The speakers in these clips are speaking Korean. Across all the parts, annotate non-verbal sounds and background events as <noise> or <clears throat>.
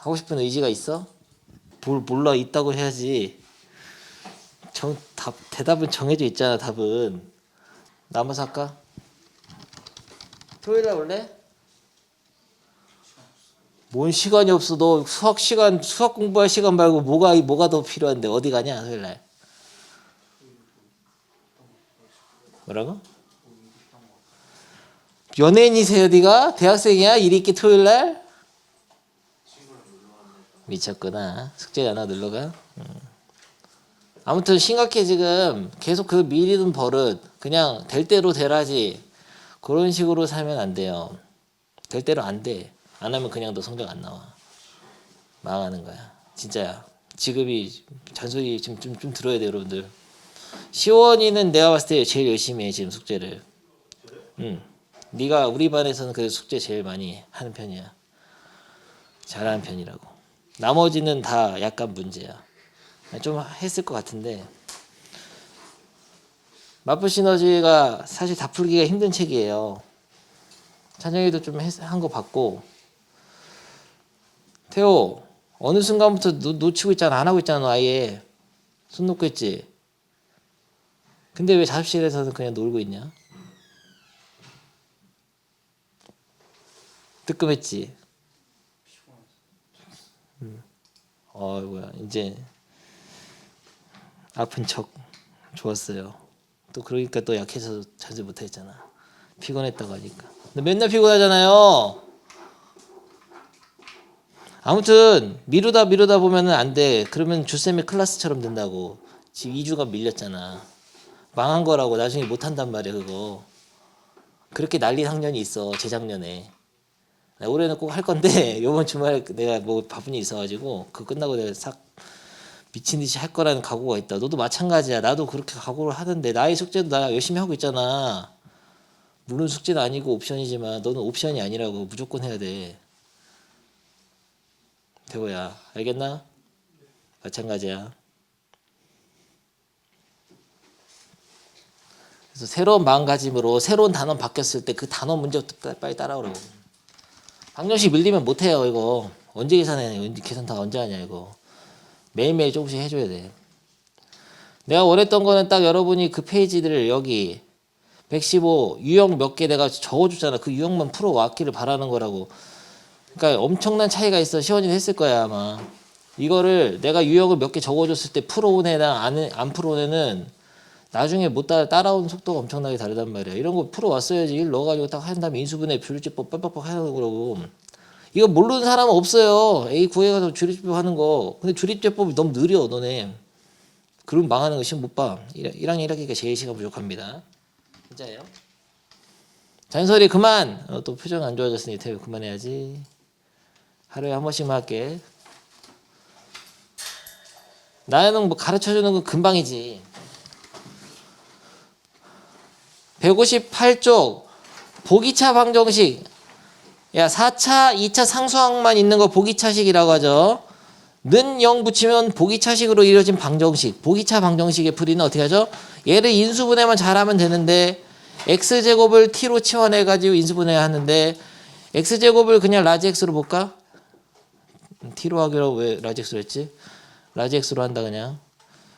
하고 싶은 의지가 있어? 뭘 몰라 있다고 해야지. 정, 답, 대답은 정해져 있잖아 답은. 남아서 할까? 토요일 날 올래? 뭔 시간이 없어 너 수학 시간 수학 공부할 시간 말고 뭐가 뭐가 더 필요한데 어디 가냐 토요일 날 뭐라고? 연예인이세요 네가 대학생이야 일 있기 토요일 날 미쳤구나. 숙제 하나 놀러 가. 음. 아무튼 심각해 지금. 계속 그 미리는 버릇. 그냥 될 대로 되라지. 그런 식으로 살면 안 돼요. 될 대로 안 돼 안 하면 그냥 너 성적 안 나와. 망하는 거야. 진짜야 지금이 잔소리 좀, 좀, 좀 들어야 돼 여러분들. 시원이는 내가 봤을 때 제일 열심히 해 지금 숙제를. 응 네가 우리 반에서는 그 숙제 제일 많이 하는 편이야. 잘하는 편이라고 나머지는 다 약간 문제야 좀 했을 것 같은데 마프 시너지가 사실 다 풀기가 힘든 책이에요. 찬영이도 좀 한 거 봤고 태호 어느 순간부터 놓, 놓치고 있잖아 안 하고 있잖아 너 아예 손 놓고 있지. 근데 왜 자습실에서는 그냥 놀고 있냐? 뜨끔했지. 음. 어이구야 이제 아픈 척 좋았어요. 또 그러니까 또 약해서 자주 못했잖아. 피곤했다고 하니까. 근데 맨날 피곤하잖아요. 아무튼 미루다 미루다 보면은 안 돼. 그러면 주쌤의 클래스처럼 된다고. 지금 2주간 밀렸잖아. 망한 거라고 나중에 못 한단 말이야 그거. 그렇게 난리 학년이 있어 재작년에. 나 올해는 꼭 할 건데 <laughs> 요번 주말 내가 뭐 바쁜 일 있어가지고 그 끝나고 내가 싹 미친 듯이 할 거라는 각오가 있다. 너도 마찬가지야. 나도 그렇게 각오를 하는데 나의 숙제도 나 열심히 하고 있잖아. 물론 숙제는 아니고 옵션이지만 너는 옵션이 아니라고 무조건 해야 돼. 태호야, 알겠나? 마찬가지야. 그래서 새로운 마음가짐으로 새로운 단원 바뀌었을 때 그 단원 문제부터 빨리 따라오라고. 방정식 밀리면 못해요 이거. 언제 계산해? 언제 계산 다 언제 하냐 이거. 매일매일 조금씩 해줘야 돼. 내가 원했던 거는 딱 여러분이 그 페이지들을 여기 115 유형 몇 개 내가 적어줬잖아. 그 유형만 풀어 왔기를 바라는 거라고. 그러니까 엄청난 차이가 있어. 시원이는 했을 거야 아마. 이거를 내가 유형을 몇 개 적어줬을 때 풀어온 애랑 안, 안 풀어온 애는 나중에 못 따라, 따라오는 속도가 엄청나게 다르단 말이야. 이런 거 풀어왔어야지. 일 넣어가지고 딱 한 다음에 인수분해 비율제법 빡빡빡 하는 거라고. 이거 모르는 사람은 없어요. A 구해 가서 주립제법 하는 거. 근데 주립제법이 너무 느려, 너네. 그럼 망하는 거 시험 못 봐. 1학년 1학기가 제일 시간 부족합니다. 진짜예요. 잔소리 그만. 어, 또 표정 안 좋아졌으니 태우 그만해야지. 하루에 한 번씩만 할게. 나는 뭐 가르쳐 주는 건 금방이지. 158쪽 보기차 방정식. 야 4차 2차 상수항만 있는 거 보기차식이라고 하죠. 는 0 붙이면 보기차식으로 이루어진 방정식. 보기차 방정식의 풀이는 어떻게 하죠? 얘를 인수분해만 잘하면 되는데 x제곱을 t로 치환해 가지고 인수분해 하는데 x제곱을 그냥 라지 x로 볼까? t로 하기로 왜 라지 x로 했지? 라지 x로 한다 그냥.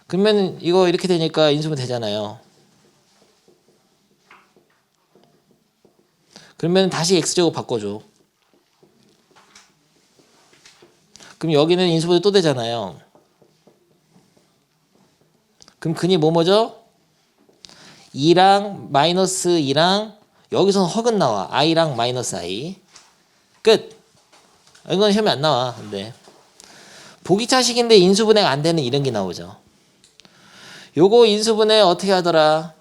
그러면 이거 이렇게 되니까 인수분 되잖아요 그러면 다시 x제곱 바꿔줘. 그럼 여기는 인수분해 또 되잖아요. 그럼 근이 뭐 뭐죠? 2랑 마이너스 2랑 여기서는 허근 나와. i랑 마이너스 i. 끝. 이건 시험에 안 나와. 근데 보기차식인데 인수분해가 안 되는 이런 게 나오죠. 요거 인수분해 어떻게 하더라?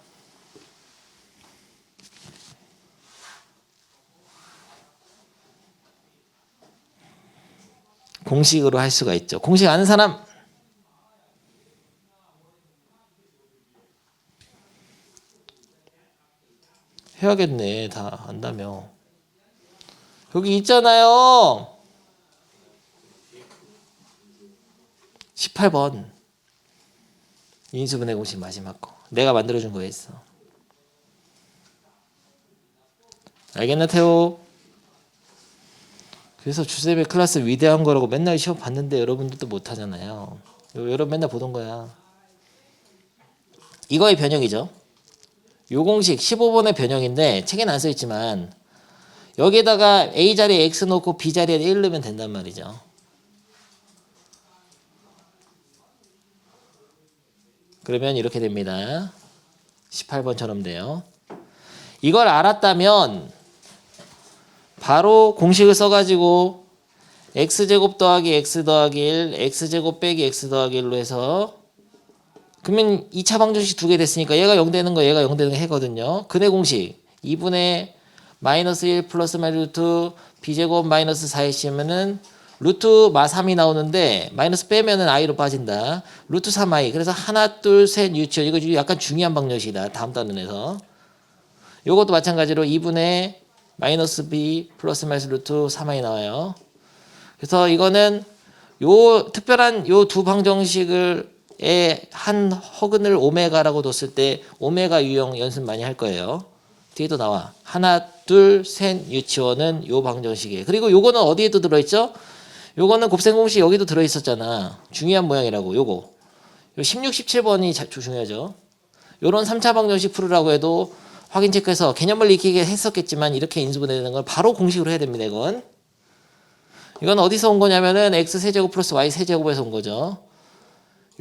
공식으로 할 수가 있죠. 공식 아는 사람? 해야겠네. 다 안다며. 여기 있잖아요. 18번. 인수분해 공식 마지막 거. 내가 만들어준 거에 있어. 알겠나, 태호? 그래서 주세배 클래스 위대한 거라고 맨날 시험 봤는데 여러분들도 못 하잖아요. 여러분 맨날 보던 거야. 이거의 변형이죠. 요 공식 15번의 변형인데 책에는 안써 있지만 여기에다가 A 자리에 X 놓고 B 자리에 1 넣으면 된단 말이죠. 그러면 이렇게 됩니다. 18번처럼 돼요. 이걸 알았다면 바로 공식을 써가지고 x제곱 더하기 x 더하기 1, x제곱 빼기 x 더하기 1로 해서 그러면 2차 방정식 두 개 됐으니까 얘가 0 되는 거 얘가 0 되는 거 해거든요. 근해 공식 2분의 마이너스 1 플러스 마이너스 b제곱 마이너스 4이시면은 루트 마 3이 나오는데 마이너스 빼면은 i로 빠진다. 루트 3i. 그래서 하나 둘 셋 유치원 이거 약간 중요한 방정식이다. 다음 단원에서. 요것도 마찬가지로 2분의 마이너스 b 플러스 마이너스 루트 3i 나와요. 그래서 이거는 요 특별한 요 두 방정식을 한 허근을 오메가라고 뒀을 때 오메가 유형 연습 많이 할 거예요. 뒤에도 나와. 하나, 둘, 셋 유치원은 요 방정식이에요. 그리고 요거는 어디에도 들어있죠? 요거는 곱셈 공식 여기도 들어있었잖아. 중요한 모양이라고 요거. 요 16, 17번이 자, 중요하죠. 요런 3차 방정식 풀으라고 해도 확인 체크해서 개념을 익히게 했었겠지만 이렇게 인수분해되는 걸 바로 공식으로 해야 됩니다. 이건. 이건 어디서 온 거냐면은 x 세제곱 플러스 y 세제곱에서 온 거죠.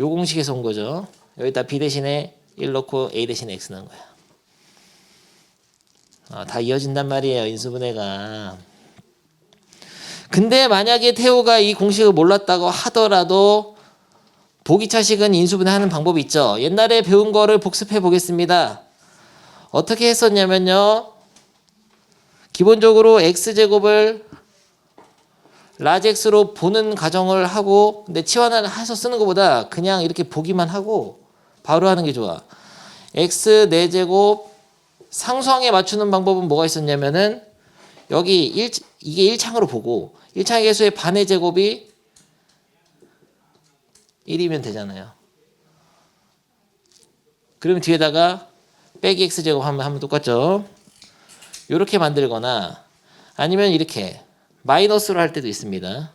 요 공식에서 온 거죠. 여기다 b 대신에 1 넣고 a 대신에 x 넣은 거야. 아, 다 이어진단 말이에요. 인수분해가. 근데 만약에 태호가 이 공식을 몰랐다고 하더라도 보기차식은 인수분해 하는 방법이 있죠. 옛날에 배운 거를 복습해 보겠습니다. 어떻게 했었냐면요. 기본적으로 x제곱을 라젝스로 보는 가정을 하고 근데 치환을 해서 쓰는 것보다 그냥 이렇게 보기만 하고 바로 하는 게 좋아. x 4제곱 상수항에 맞추는 방법은 뭐가 있었냐면은 여기 1, 이게 1창으로 보고 1창의 개수의 반의 제곱이 1이면 되잖아요. 그러면 뒤에다가 빼기 x 제곱 하면, 똑같죠. 이렇게 만들거나 아니면 이렇게 마이너스로 할 때도 있습니다.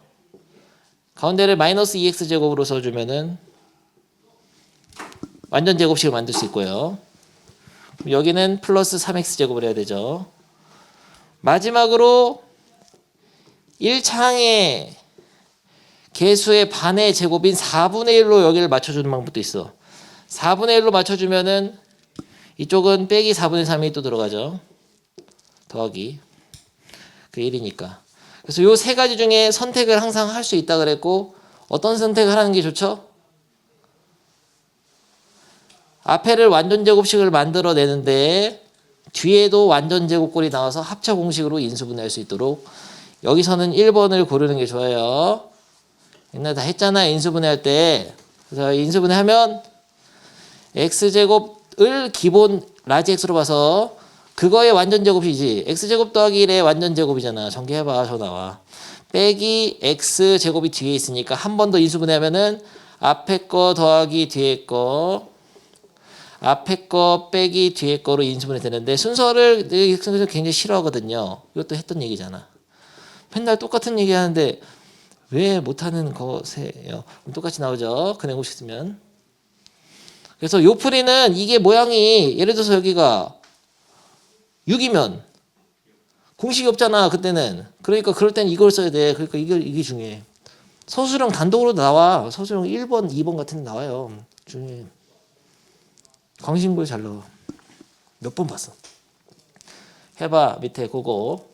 가운데를 마이너스 2x 제곱으로 써주면은 완전 제곱식을 만들 수 있고요. 여기는 플러스 3x 제곱을 해야 되죠. 마지막으로 1창의 개수의 반의 제곱인 4분의 1로 여기를 맞춰주는 방법도 있어. 4분의 1로 맞춰주면은 이쪽은 빼기 4분의 3이 또 들어가죠. 더하기. 그 1이니까. 그래서 요 세 가지 중에 선택을 항상 할 수 있다 그랬고 어떤 선택을 하는 게 좋죠? 앞에를 완전 제곱식을 만들어 내는데 뒤에도 완전 제곱꼴이 나와서 합차 공식으로 인수분해할 수 있도록 여기서는 1번을 고르는 게 좋아요. 옛날에 다 했잖아요. 인수분해할 때. 그래서 인수분해하면 x제곱 을 기본 라지 x로 봐서 그거의 완전 제곱이지. x제곱 더하기 1의 완전 제곱이잖아. 전개해봐. 저 나와. 빼기 x 제곱이 뒤에 있으니까 한 번 더 인수분해하면은 앞에 거 더하기 뒤에 거 앞에 거 빼기 뒤에 거로 인수분해 되는데 순서를 순서 굉장히 싫어하거든요. 이것도 했던 얘기잖아. 맨날 똑같은 얘기 하는데 왜 못하는 거세요? 똑같이 나오죠. 근행고식 쓰면. 그래서 요 풀이는 이게 모양이 예를 들어서 여기가 6이면 공식이 없잖아 그때는. 그러니까 그럴 땐 이걸 써야 돼. 그러니까 이게 이게 중요해. 서술형 단독으로 나와. 서술형 1번, 2번 같은 데 나와요. 중요해. 광신구에 잘 나와. 몇 번 봤어. 해봐 밑에 그거.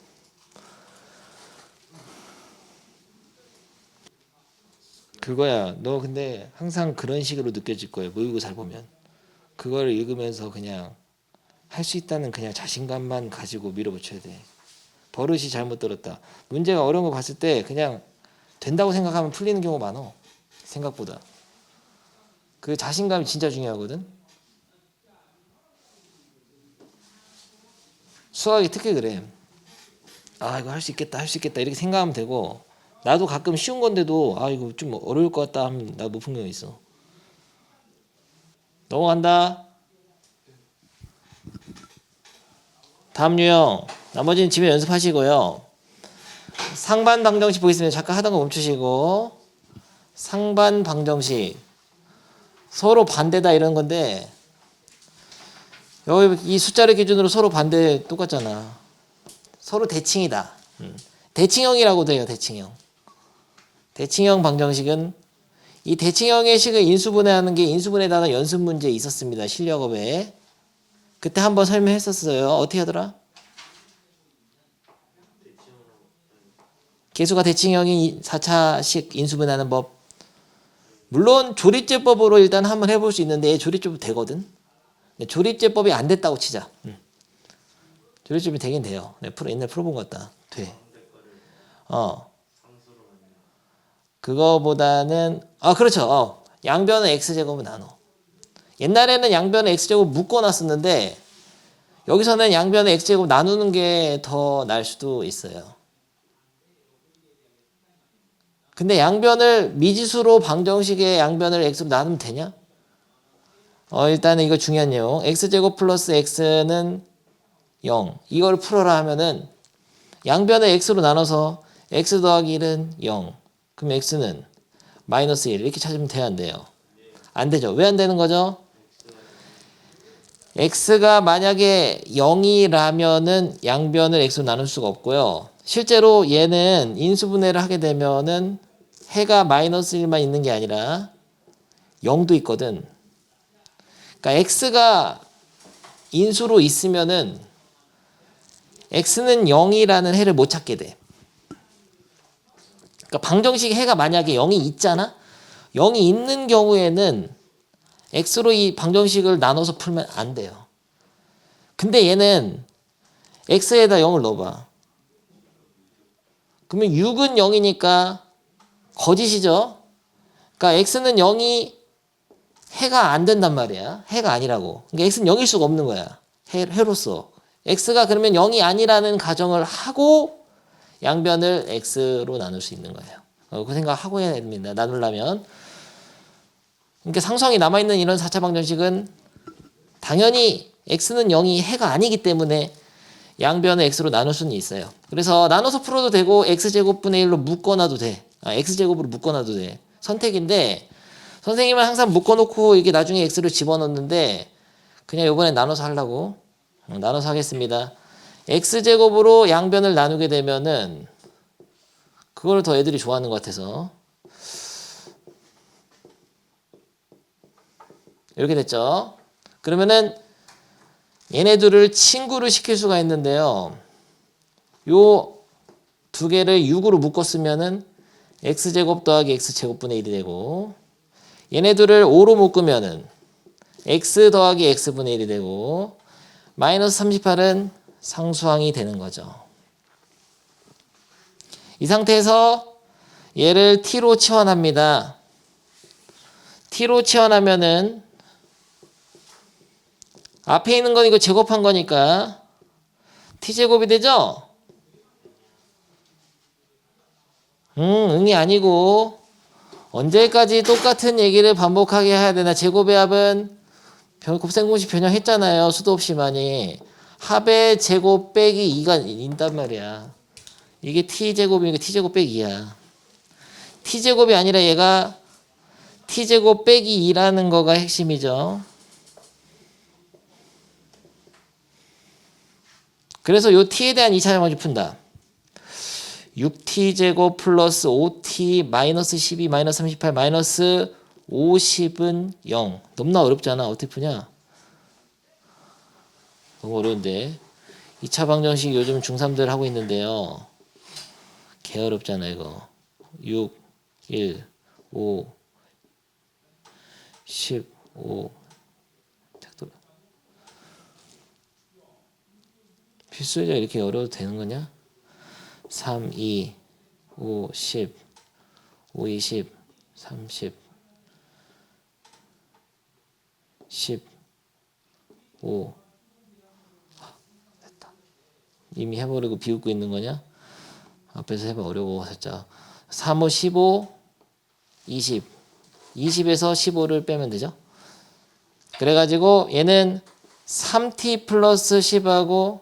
그거야. 너 근데 항상 그런 식으로 느껴질 거예요. 모의고사를 보면. 그거를 읽으면서 그냥 할 수 있다는 그냥 자신감만 가지고 밀어붙여야 돼. 버릇이 잘못 들었다. 문제가 어려운 거 봤을 때 그냥 된다고 생각하면 풀리는 경우가 많어. 생각보다. 그 자신감이 진짜 중요하거든. 수학이 특히 그래. 아 이거 할 수 있겠다 할 수 있겠다 이렇게 생각하면 되고 나도 가끔 쉬운 건데도 아 이거 좀 어려울 것 같다 하면 나 높은 경우 있어. 넘어간다. 다음 유형 나머지는 집에 연습하시고요. 상반 방정식 보겠습니다. 잠깐 하던 거 멈추시고 상반 방정식 서로 반대다 이런 건데 여기 이 숫자를 기준으로 서로 반대 똑같잖아. 서로 대칭이다. 음. 대칭형이라고 돼요. 대칭형. 대칭형 방정식은 이 대칭형의 식을 인수분해하는 게 인수분해 단어 연습 문제 있었습니다. 실력업에. 그때 한번 설명했었어요. 어떻게 하더라? 개수가 대칭형인 4차식 인수분해하는 법. 물론 조립제법으로 일단 한번 해볼 수 있는데 조립제법 되거든. 조립제법이 안 됐다고 치자. 음. 조립제법이 되긴 돼요. 네, 프로 옛날 풀어본 것 같다. 돼. 어. 그거보다는 아 그렇죠. 어. 양변은 x 제곱은 나눠. 옛날에는 양변은 x 제곱 묶어놨었는데 여기서는 양변의 x 제곱 나누는 게 더 날 수도 있어요. 근데 양변을 미지수로 방정식의 양변을 x로 나누면 되냐? 어 일단은 이거 중요한 내용. x 제곱 플러스 x는 0. 이걸 풀어라 하면은 양변을 x로 나눠서 x 더하기 1은 0. 그럼 x는 마이너스 1 이렇게 찾으면 돼야 안 돼요? 안 되죠. 왜 안 되는 거죠? x가 만약에 0이라면은 양변을 x로 나눌 수가 없고요. 실제로 얘는 인수분해를 하게 되면은 해가 마이너스 1만 있는 게 아니라 0도 있거든. 그러니까 x가 인수로 있으면은 x는 0이라는 해를 못 찾게 돼. 그러니까 방정식 해가 만약에 0이 있잖아. 0이 있는 경우에는 x로 이 방정식을 나눠서 풀면 안 돼요. 근데 얘는 x에다 0을 넣어봐. 그러면 6은 0이니까 거짓이죠. 그러니까 x는 0이 해가 안 된단 말이야. 해가 아니라고. 그러니까 x는 0일 수가 없는 거야. 해, 해로서. x가 그러면 0이 아니라는 가정을 하고 양변을 x로 나눌 수 있는 거예요. 어, 그 생각 하고 해야 됩니다. 나누려면. 그러니까 상성이 남아있는 이런 4차 방정식은 당연히 x는 0이 해가 아니기 때문에 양변을 x로 나눌 수는 있어요. 그래서 나눠서 풀어도 되고 x제곱분의 1로 묶어놔도 돼. 아, x제곱으로 묶어놔도 돼. 선택인데 선생님은 항상 묶어놓고 이게 나중에 x를 집어넣는데 그냥 이번에 나눠서 하려고 어, 나눠서 하겠습니다. X제곱으로 양변을 나누게 되면은 그걸 더 애들이 좋아하는 것 같아서 이렇게 됐죠. 그러면은 얘네들을 친구를 시킬 수가 있는데요. 요 두 개를 6으로 묶었으면은 x제곱 더하기 x제곱분의 1이 되고 얘네들을 5로 묶으면은 x 더하기 x분의 1이 되고 마이너스 38은 상수항이 되는 거죠. 이 상태에서 얘를 t로 치환합니다. t로 치환하면은 앞에 있는 건 이거 제곱한 거니까 t제곱이 되죠? 음, 응이 아니고 언제까지 똑같은 얘기를 반복하게 해야 되나? 제곱의 합은 변- 곱셈공식 변형했잖아요. 수도 없이 많이. 합의 제곱 빼기 2가 있단 말이야. 이게 t제곱이니까 t제곱 빼기 2야. t제곱이 아니라 얘가 t제곱 빼기 2라는 거가 핵심이죠. 그래서 요 t에 대한 2차 정의를 푼다. 6t제곱 플러스 5t 마이너스 12 마이너스 38 마이너스 50은 0. 너무나 어렵잖아. 어떻게 푸냐? 너무 어려운데. 2차 방정식 요즘 중3들 하고 있는데요. 개 어렵잖아 이거. 6, 1, 5, 15. 작도 필수죠. 이렇게 어려워도 되는 거냐? 3, 2, 5, 10, 5, 20, 30, 10, 5. 이미 해버리고 비웃고 있는 거냐? 앞에서 해봐 어려워 살짝. 3, 5, 15, 20. 20에서 15를 빼면 되죠? 그래가지고 얘는 3t 플러스 10하고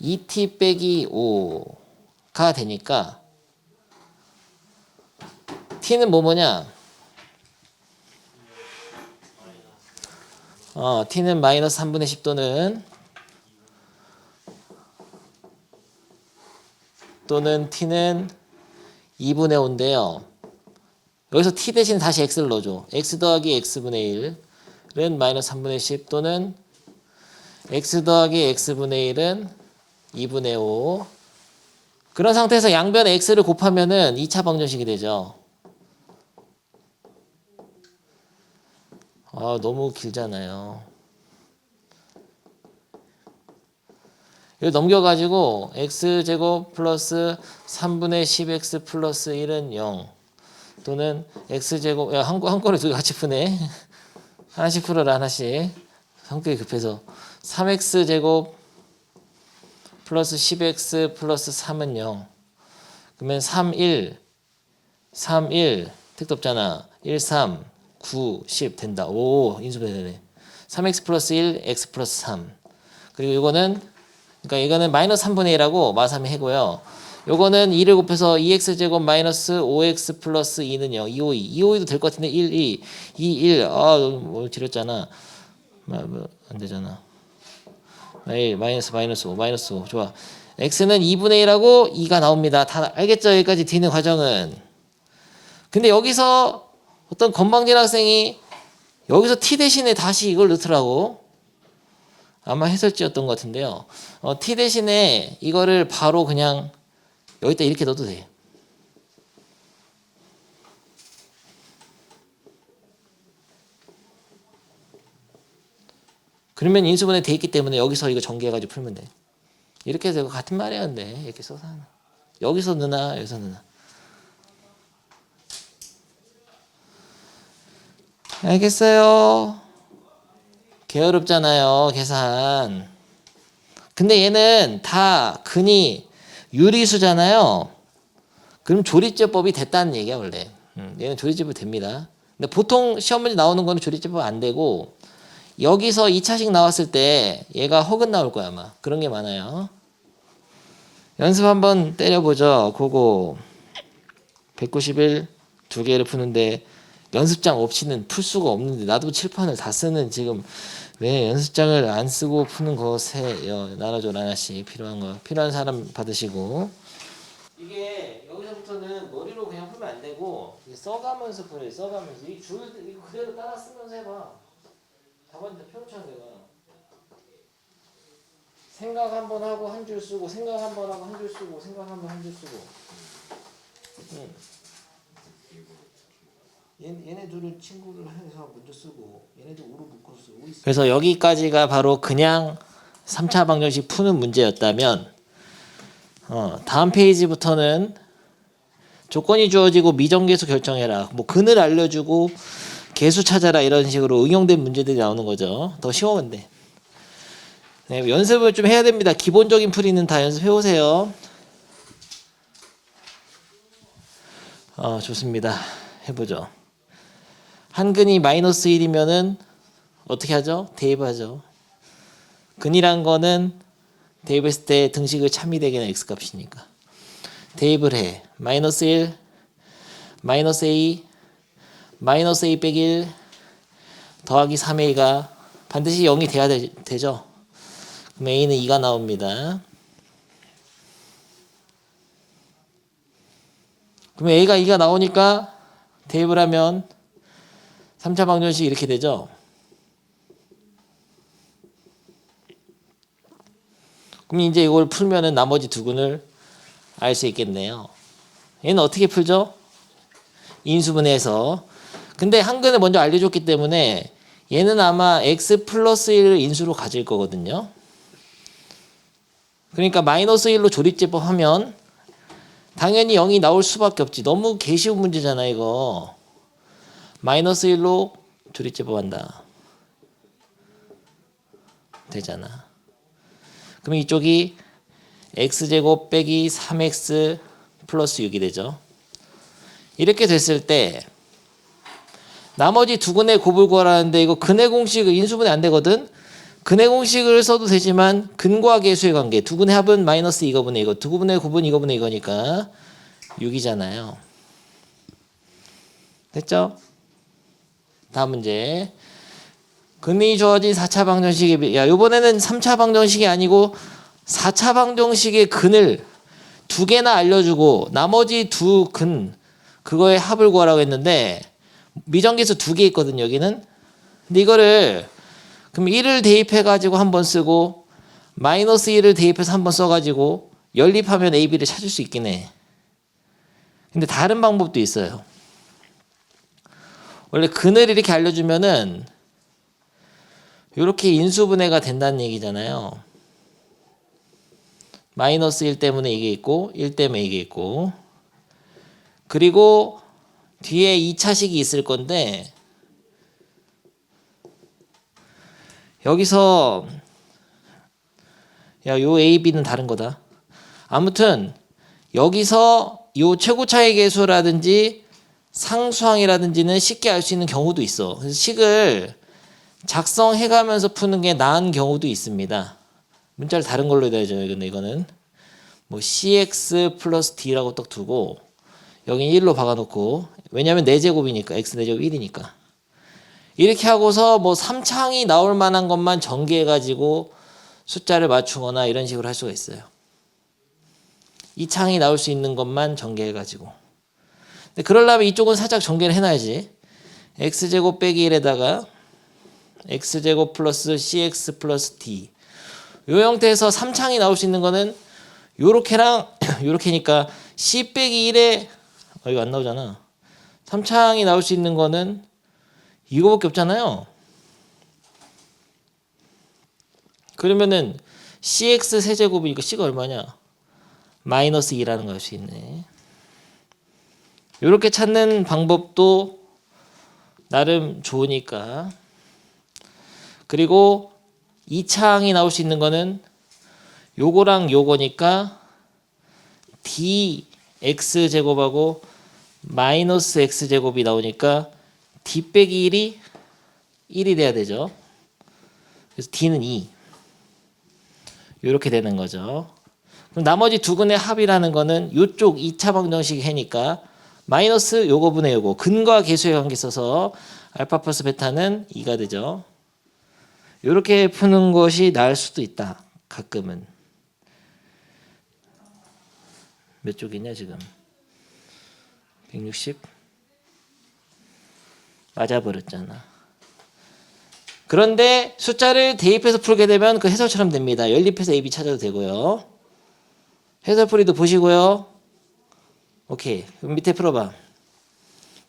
2t 빼기 5 되니까 t는 뭐 뭐냐? 어, t는 마이너스 3분의 10 또는 또는 t는 2분의 5인데요. 여기서 t 대신 다시 x를 넣어줘. x 더하기 x분의 1은 마이너스 3분의 10 또는 x 더하기 x분의 1은 2분의 5 그런 상태에서 양변 x를 곱하면은 2차 방정식이 되죠. 아, 너무 길잖아요. 이거 넘겨가지고 x제곱 플러스 3분의 10x 플러스 1은 0 또는 x제곱 야, 한, 한 건에 두 개 같이 푸네. <laughs> 하나씩 풀어라 하나씩. 성격이 급해서. 3x제곱 플러스 10x 플러스 3은 0 그러면 3, 1 3, 1 택도 없잖아. 1, 3 9, 10 된다. 오 인수분해 되네. 3x 플러스 1 x 플러스 3 그리고 이거는 그러니까 이거는 마이너스 3분의 1하고 마삼이 해고요. 요거는 2를 곱해서 2x제곱 마이너스 5x 플러스 2는 0 252 252도 될 것 같은데 1, 2 2, 1 아, 뭐 지렸잖아. 뭐, 뭐, 안 되잖아. 1 마이너스 마이너스 5 마이너스 5 좋아. X는 2분의 1하고 2가 나옵니다. 다 알겠죠? 여기까지 뒤는 과정은. 근데 여기서 어떤 건방진 학생이 여기서 t 대신에 다시 이걸 넣더라고 아마 해설지였던 것 같은데요 어, t 대신에 이거를 바로 그냥 여기다 이렇게 넣어도 돼. 그러면 인수분해 돼 있기 때문에 여기서 이거 전개해가지고 풀면 돼. 이렇게 해서 같은 말이야 근데 이렇게 써서 하나. 여기서 넣나 여기서 넣나. 알겠어요. 게으릅잖아요 계산. 근데 얘는 다 근이 유리수잖아요. 그럼 조리제법이 됐다는 얘기야 원래. 음, 얘는 조리제법 됩니다. 근데 보통 시험 문제 나오는 거는 조리제법 안 되고 여기서 2차식 나왔을 때 얘가 허근 나올 거야 아마. 그런 게 많아요. 연습 한번 때려보죠. 그거 191 두 개를 푸는데 연습장 없이는 풀 수가 없는데 나도 칠판을 다 쓰는 지금 왜 연습장을 안 쓰고 푸는 것에 나눠줘 하나씩 필요한 거 필요한 사람 받으시고. 이게 여기서부터는 머리로 그냥 풀면 안 되고 써가면서 풀어요 써가면서. 이 줄 이거 그대로 따라 쓰면서 해봐. 답안지 표창 내가. 생각 한 번 하고 한 줄 쓰고 생각 한 번 하고 한 줄 쓰고 생각 한 번 한 줄 쓰고. 응. 얘, 얘네 둘은 친구를 해서 먼저 쓰고 얘네들 우로 묶어 쓰고. 그래서 여기까지가 바로 그냥 3차 방정식 푸는 문제였다면 어, 다음 페이지부터는 조건이 주어지고 미정계수 결정해라. 뭐 근을 알려주고 계수 찾아라 이런 식으로 응용된 문제들이 나오는 거죠. 더 쉬워 근데. 네, 연습을 좀 해야 됩니다. 기본적인 풀이는 다 연습해 오세요. 어, 좋습니다. 해보죠. 한근이 마이너스 1이면은 어떻게 하죠? 대입하죠. 근이란 거는 대입했을 때 등식을 참이 되게는 x값이니까. 대입을 해. 마이너스 1, 마이너스 a, 마이너스 a 빼기 1 더하기 3a가 반드시 0이 돼야 되, 되죠. 그럼 a는 2가 나옵니다. 그럼 a가 2가 나오니까 대입을 하면 3차 방정식 이렇게 되죠. 그럼 이제 이걸 풀면은 나머지 두 근을 알 수 있겠네요. 얘는 어떻게 풀죠? 인수분해해서. 근데 한 근을 먼저 알려줬기 때문에 얘는 아마 x 플러스 1을 인수로 가질 거거든요. 그러니까 마이너스 1로 조립제법 하면 당연히 0이 나올 수밖에 없지. 너무 개쉬운 문제잖아 이거. 마이너스 1로 조립제법 한다. 되잖아. 그럼 이쪽이 x제곱 빼기 3x 플러스 6이 되죠. 이렇게 됐을 때 나머지 두 근의 곱을 구하라는데 이거 근의 공식 인수분해 안 되거든. 근의 공식을 써도 되지만 근과 계수의 관계 두 분의 합은 마이너스 이거분의 이거 두 분의 곱은 이거분의 이거니까 6이잖아요. 됐죠? 다음 문제. 근이 주어진 4차 방정식의 비- 야 이번에는 3차 방정식이 아니고 4차 방정식의 근을 두 개나 알려주고 나머지 두 근 그거의 합을 구하라고 했는데 미정계수 두 개 있거든요 여기는. 근데 이거를 그럼 1을 대입해 가지고 한 번 쓰고 마이너스 1을 대입해서 한 번 써가지고 연립하면 a, b를 찾을 수 있긴 해. 근데 다른 방법도 있어요 원래 근을 이렇게 알려주면은 이렇게 인수분해가 된다는 얘기잖아요. 마이너스 1 때문에 이게 있고 1 때문에 이게 있고 그리고 뒤에 2차식이 있을 건데 여기서 야, 요 A, B는 다른 거다. 아무튼 여기서 요 최고차의 계수라든지 상수항이라든지는 쉽게 알 수 있는 경우도 있어. 그래서 식을 작성해 가면서 푸는 게 나은 경우도 있습니다. 문자를 다른 걸로 해야죠. 근데 이거는 뭐 cx 플러스 d라고 딱 두고 여기 1로 박아놓고 왜냐하면 4제곱이니까 x 4제곱 1이니까 이렇게 하고서 뭐 3창이 나올 만한 것만 전개해가지고 숫자를 맞추거나 이런 식으로 할 수가 있어요. 2창이 나올 수 있는 것만 전개해가지고 근데 그러려면 이쪽은 살짝 전개를 해놔야지. x제곱 빼기 1에다가 x제곱 플러스 cx 플러스 d. 요 형태에서 3창이 나올 수 있는 거는 요렇게랑 <clears throat> 요렇게니까 c 빼기 1에 어, 이거 안 나오잖아. 3창이 나올 수 있는 거는 이거밖에 없잖아요. 그러면은 cx 세제곱이니까 c가 얼마냐? 마이너스 2라는 걸알수 있네 요렇게 찾는 방법도 나름 좋으니까 그리고 이 창이 나올 수 있는 거는 요거랑 요거니까 dx 제곱하고 마이너스 x 제곱이 나오니까 d 빼기 1이 1이 돼야 되죠. 그래서 d는 2. 이렇게 되는 거죠. 그럼 나머지 두 근의 합이라는 거는 요쪽 2차 방정식 해니까 마이너스 요거 분의 요거 근과 계수의 관계 써서 알파 플러스 베타는 2가 되죠. 이렇게 푸는 것이 나을 수도 있다. 가끔은. 몇 쪽이냐 지금? 160? 맞아버렸잖아. 그런데 숫자를 대입해서 풀게 되면 그 해설처럼 됩니다. 연립해서 AB 찾아도 되고요. 해설풀이도 보시고요. 오케이. 그럼 밑에 풀어봐.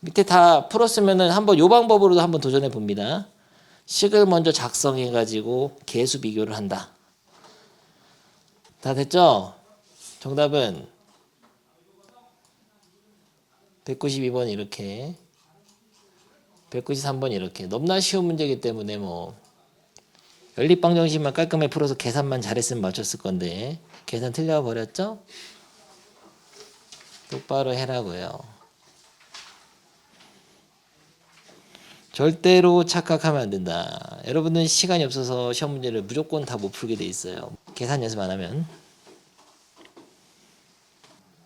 밑에 다 풀었으면은 한번 요 방법으로도 한번 도전해 봅니다. 식을 먼저 작성해 가지고 계수 비교를 한다. 다 됐죠? 정답은 192번 이렇게 193번 이렇게 너무나 쉬운 문제이기 때문에 뭐 연립방정식만 깔끔하게 풀어서 계산만 잘했으면 맞췄을 건데 계산 틀려 버렸죠? 똑바로 해라고요. 절대로 착각하면 안 된다. 여러분은 시간이 없어서 시험 문제를 무조건 다 못 풀게 돼 있어요. 계산 연습 안 하면.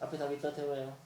앞에 답 있다 태워요.